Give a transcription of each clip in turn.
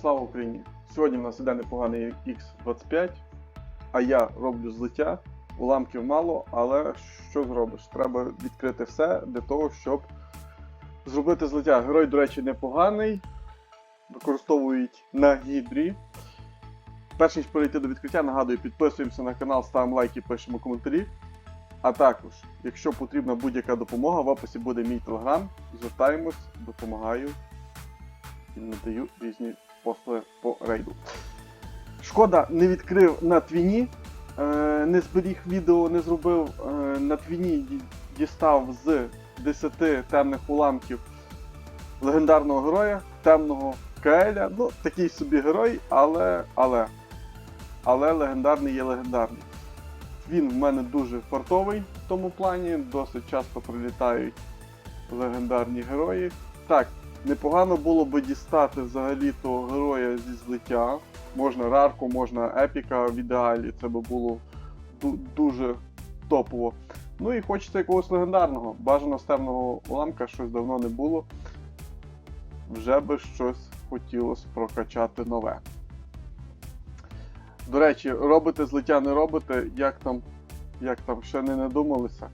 Слава Україні! Сьогодні в нас іде непоганий X25, а я роблю злиття. Уламків мало, але що зробиш? Треба відкрити все для того, щоб зробити злиття. Герой, до речі, непоганий. Використовують на гідрі. Перш ніж перейти до відкриття, нагадую, підписуємося на канал, ставимо лайки, пишемо коментарі. А також, якщо потрібна будь-яка допомога, в описі буде мій телеграм. Звертаємось, допомагаю і надаю різні послуги по рейду. Шкода, не відкрив на твіні, е, не зберіг відео, не зробив е, на твіні, дістав з 10 темних уламків легендарного героя, темного Каеля. Ну, такий собі герой, але, але, але легендарний є легендарний. Він в мене дуже фартовий в тому плані, досить часто прилітають легендарні герої. Так, непогано було би дістати взагалі того героя зі злиття. Можна рарку, можна епіка в ідеалі, це би було дуже топово. Ну і хочеться якогось легендарного. Бажано з темного уламка щось давно не було. Вже би щось хотілося прокачати нове. До речі, робите злиття, не робите, як там, як там ще не надумалися?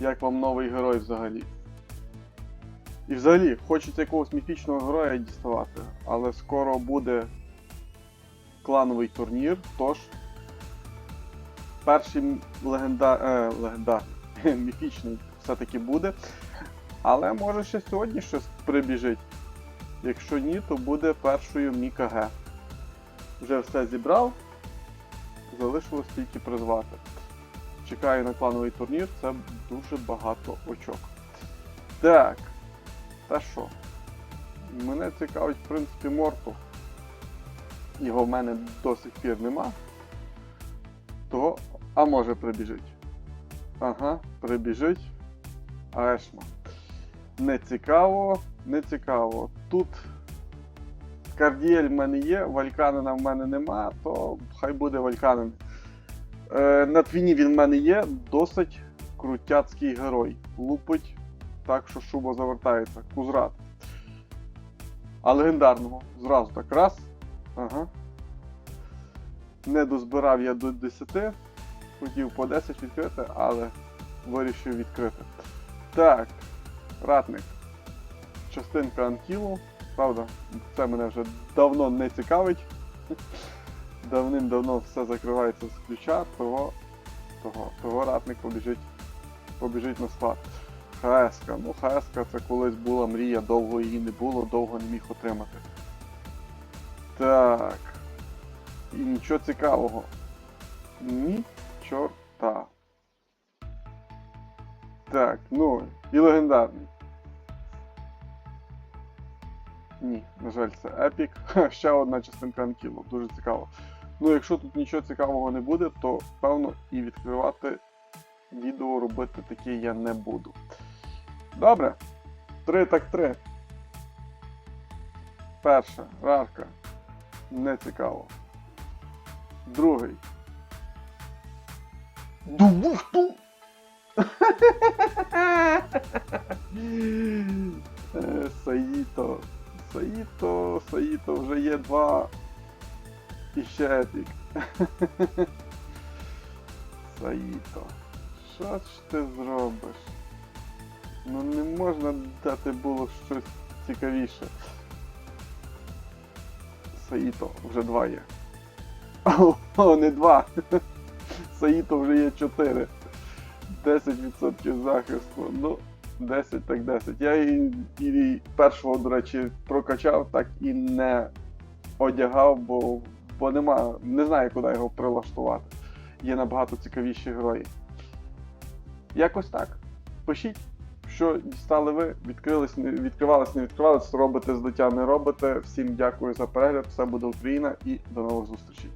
Як вам новий герой взагалі? І взагалі, хочеться якогось міфічного героя діставати, але скоро буде клановий турнір, тож перший легенда... е, легендарний, міфічний все-таки буде. Але може ще сьогодні щось прибіжить. Якщо ні, то буде першою Міка Г. Вже все зібрав, залишилось тільки призвати. Чекаю на клановий турнір, це дуже багато очок. Так. Та що? Мене цікавить, в принципі, Морту. Його в мене до сих пір нема. Того, а може прибіжить. Ага, прибіжить. Аешма. Не цікаво, не цікаво. Тут Кардіель в мене є, Вальканина в мене нема, то хай буде Вальканин. Е, на твіні він в мене є, досить крутяцький герой. Лупить так, що шуба завертається. Кузрат. А легендарного. Зразу так раз. Ага. Не дозбирав я до 10. Хотів по 10 відкрити, але вирішив відкрити. Так, ратник. Частинка анкілу. Правда, це мене вже давно не цікавить. Давним-давно все закривається з ключа, того, того, того ратник побіжить, побіжить на склад. ХСК. Ну, ХСК це колись була мрія, довго її не було, довго не міг отримати. Так. І нічого цікавого. Ні чорта. Так, ну, і легендарний. На жаль, це епік. Ще одна частинка анкілу, дуже цікаво. Ну, якщо тут нічого цікавого не буде, то певно і відкривати відео робити таке я не буду. Добре. Три так три. Перша рарка. Не цікаво. Другий. Дубухту! Е, Саїто. Саїто, Саїто вже є два. І ще епік. Саїто. Що ж ти зробиш? Ну не можна дати було щось цікавіше. Саїто вже два є. О, не два. Саїто вже є 4. 10% захисту. Ну, 10 так 10. Я і, і першого, до речі, прокачав, так і не одягав, бо, бо нема, не знаю, куди його прилаштувати. Є набагато цікавіші герої. Якось так. Пишіть, що дістали ви, відкрились, не відкривались, не відкривались, робите злиття, не робите. Всім дякую за перегляд. Все буде Україна і до нових зустрічей.